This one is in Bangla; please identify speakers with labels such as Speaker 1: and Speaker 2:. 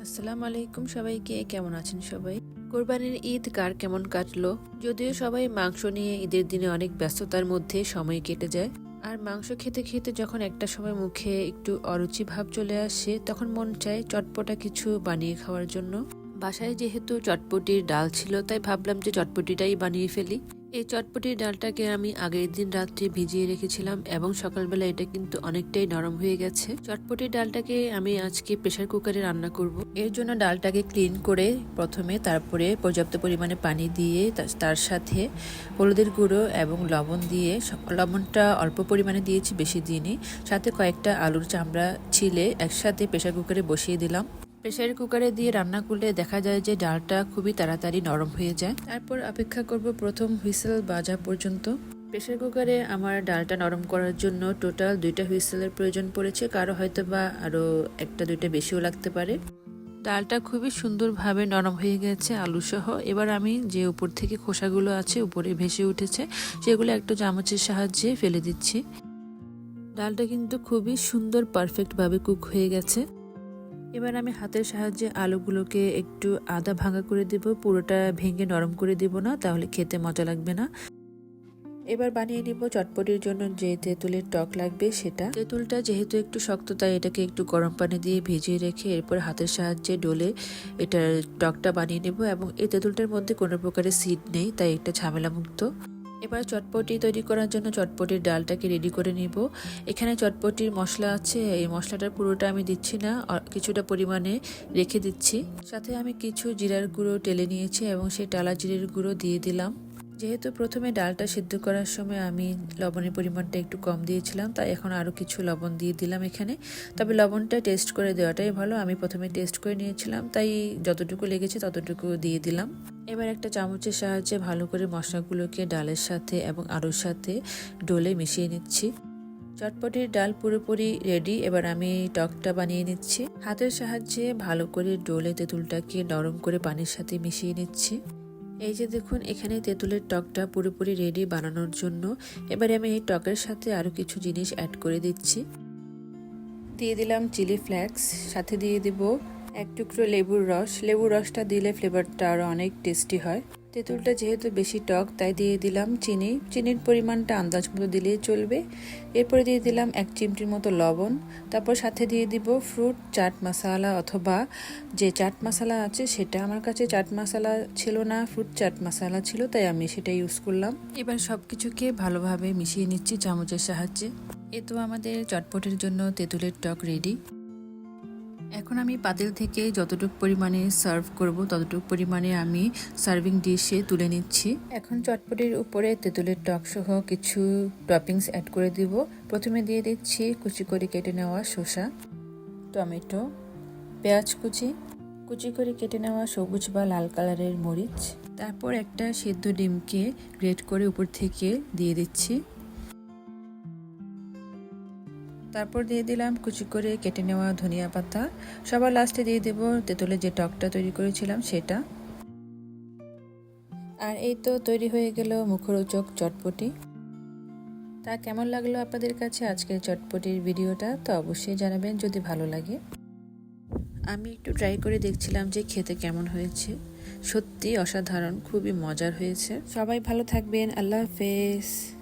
Speaker 1: আসসালামু আলাইকুম সবাইকে, কেমন আছেন সবাই? কোরবানির ঈদ কার কেমন কাটলো? যদিও সবাই মাংস নিয়ে ঈদের দিনে অনেক ব্যস্ততার মধ্যে সময় কেটে যায়। আর মাংস খেতে খেতে যখন একটা সময় মুখে একটু অরুচি ভাব চলে আসে, তখন মন চায় চটপটা কিছু বানিয়ে খাওয়ার জন্য। বাসায় যেহেতু চটপটির ডাল ছিল, তাই ভাবলাম যে চটপটিটাই বানিয়ে ফেলি। এই চটপটির ডালটাকে আমি আগের দিন রাত্রে ভিজিয়ে রেখেছিলাম এবং সকালবেলা এটা কিন্তু অনেকটাই নরম হয়ে গেছে। চটপটির ডালটাকে আমি আজকে প্রেসার কুকারে রান্না করব। এর জন্য ডালটাকে ক্লিন করে প্রথমে তারপরে পর্যাপ্ত পরিমাণে পানি দিয়ে তার সাথে হলুদের গুঁড়ো এবং লবণ দিয়ে লবণটা অল্প পরিমাণে দিয়েছি বেশি দিনই সাথে কয়েকটা আলুর চামড়া ছিলে একসাথে প্রেসার কুকারে বসিয়ে দিলাম। প্রেসার কুকারে দিয়ে রান্না করলে দেখা যায় যে ডালটা খুবই তাড়াতাড়ি নরম হয়ে যায়। তারপর অপেক্ষা করব প্রথম হুইসেল বাজা পর্যন্ত। প্রেশার কুকারে আমার ডালটা নরম করার জন্য টোটাল দুইটা হুইসেলের প্রয়োজন পড়েছে। কারও হয়তো বা আরও একটা, দুইটা বেশিও লাগতে পারে। ডালটা খুবই সুন্দরভাবে নরম হয়ে গেছে আলু সহ এবার আমি যে উপর থেকে খোসাগুলো আছে উপরে ভেসে উঠেছে, সেগুলো একটু চামচের সাহায্যে ফেলে দিচ্ছি। ডালটা কিন্তু খুবই সুন্দর, পারফেক্টভাবে কুক হয়ে গেছে। এবার আমি হাতের সাহায্যে আলুগুলোকে একটু আদা ভাঙা করে দেব, পুরোটা ভেঙে নরম করে দেব না, তাহলে খেতে মজা লাগবে না। এবার বানিয়ে নিব চটপটির জন্য যে তেঁতুলের টক লাগবে সেটা। তেঁতুলটা যেহেতু একটু শক্ত, তাই এটাকে একটু গরম পানি দিয়ে ভিজিয়ে রেখে এরপর হাতের সাহায্যে ডলে এটার টকটা বানিয়ে নেব এবং এই তেঁতুলটার মধ্যে কোনো প্রকারের সিড নেই, তাই এটা ঝামেলা মুক্ত এবার চটপটি তৈরি করার জন্য চটপটির ডালটাকে রেডি করে নিব। এখানে চটপটির মশলা আছে, এই মশলাটার পুরোটা আমি দিচ্ছি না কিছুটা পরিমাণে রেখে দিচ্ছি। সাথে আমি কিছু জিরার গুঁড়ো টেলে নিয়েছি এবং সেই টালা জিরের গুঁড়ো দিয়ে দিলাম। যেহেতু প্রথমে ডালটা সিদ্ধ করার সময় আমি লবণের পরিমাণটা একটু কম দিয়েছিলাম, তাই এখন আরও কিছু লবণ দিয়ে দিলাম এখানে। তবে লবণটা টেস্ট করে দেওয়াটাই ভালো, আমি প্রথমে টেস্ট করে নিয়েছিলাম, তাই যতটুকু লেগেছে ততটুকু দিয়ে দিলাম। এবার একটা চামচের সাহায্যে ভালো করে মশলাগুলোকে ডালের সাথে এবং আলুর সাথে ডোলে মিশিয়ে নিচ্ছি। চটপটির ডাল পুরোপুরি রেডি এবার আমি টকটা বানিয়ে নিচ্ছি। হাতের সাহায্যে ভালো করে ডোলে তেঁতুলটাকে নরম করে পানির সাথে মিশিয়ে নিচ্ছি। এই যে দেখুন, এখানে তেঁতুলের টকটা পুরোপুরি রেডি বানানোর জন্য এবারে আমি এই টকের সাথে আরও কিছু জিনিস অ্যাড করে দিচ্ছি। দিয়ে দিলাম চিলি ফ্লেক্স সাথে দিয়ে দিব এক টুকরো লেবুর রস। লেবুর রসটা দিলে ফ্লেভারটা আরও অনেক টেস্টি হয়। তেঁতুলটা যেহেতু বেশি টক, তাই দিয়ে দিলাম চিনি। চিনির পরিমাণটা আন্দাজ মতো দিলেই চলবে। এরপরে দিয়ে দিলাম এক চিমটির মতো লবণ। তারপর সাথে দিয়ে দিব ফ্রুট চাট মশালা অথবা যে চাট মশালা আছে সেটা। আমার কাছে চাট মশলা ছিল না ফ্রুট চাট মশালা ছিল, তাই আমি সেটা ইউজ করলাম। এবার সব কিছুকে ভালোভাবে মিশিয়ে নিচ্ছি চামচের সাহায্যে। এ তো আমাদের চটপটের জন্য তেঁতুলের টক রেডি এখন আমি পাতিল থেকে যতটুকু পরিমাণে সার্ভ করব, ততটুকু পরিমাণে আমি সার্ভিং ডিশে তুলে নিচ্ছি। এখন চটপটির উপরে তেঁতুলের টক সহ কিছু টপিংস অ্যাড করে দিব। প্রথমে দিয়ে দিচ্ছি কুচি করে কেটে নেওয়া শসা, টমেটো, পেঁয়াজ কুচি কুচি করে কেটে নেওয়া সবুজ বা লাল কালারের মরিচ। তারপর একটা সেদ্ধ ডিমকে গ্রেট করে উপর থেকে দিয়ে দিচ্ছি। তারপর দিয়ে দিলাম কুচি করে কেটে নেওয়া ধনিয়া পাতা। সবার লাস্টে দিয়ে দেব তেঁতুলের যে টকটা তৈরি করেছিলাম সেটা। আর এই তো তৈরি হয়ে গেল মুখরোচক চটপটি। তা কেমন লাগল আপনাদের কাছে আজকের চটপটির ভিডিওটা? তো অবশ্যই জানাবেন যদি ভালো লাগে। আমি একটু ট্রাই করে দেখছিলাম যে খেতে কেমন হয়েছে। সত্যি অসাধারণ, খুবই মজার হয়েছে। সবাই ভালো থাকবেন, আল্লাহ হাফেজ।